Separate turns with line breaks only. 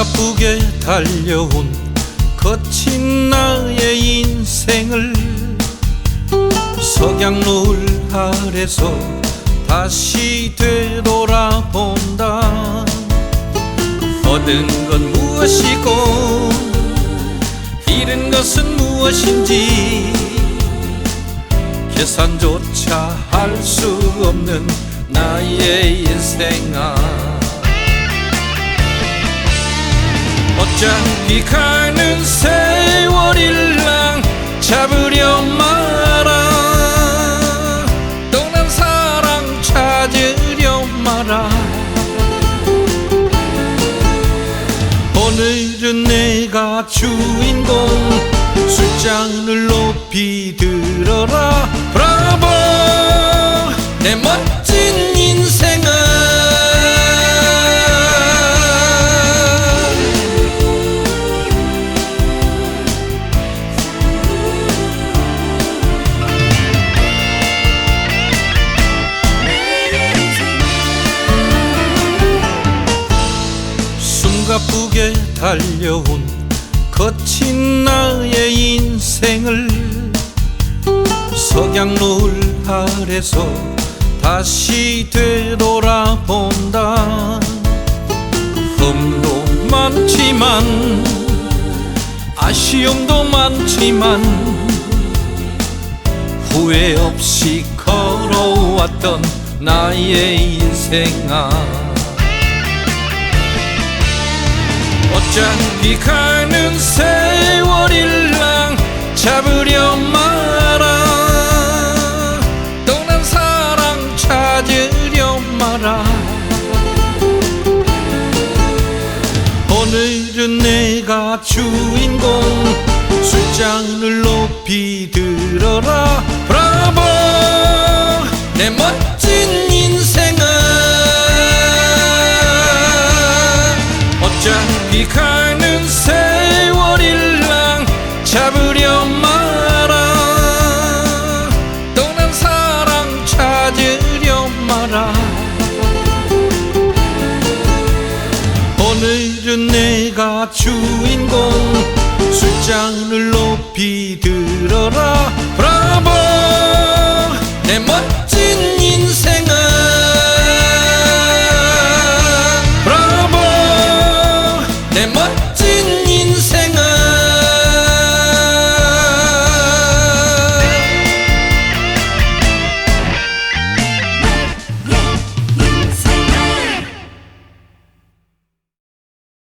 숨가쁘게 달려온 거친 나의 인생을 석양노을 아래서 다시 되돌아본다. 얻은 건 무엇이고 잃은 것은 무엇인지 계산조차 할 수 없는 나의 인생아 어차피 가는 세월일랑 잡으려 마라. 떠난 사랑 찾으려 마라. 오늘은 내가 주인공 술잔을 높이 들어라. 브라보! 내멋 숨가쁘게 달려온 거친 나의 인생을 석양 노을 아래서 다시 되돌아본다. 흠도 많지만 아쉬움도 많지만 후회 없이 걸어왔던 나의 인생아 어차피 가는 세월일랑 잡으려 마라. 떠난 사랑 찾으려 마라. 오늘은 내가 주인공 술잔을 높이 들어라. 브라보! 내 멋 가는 세월일랑 잡으려 마라. 떠난 사랑 찾으려 마라. 오늘은 내가 주인공. 술잔을 높이 들어라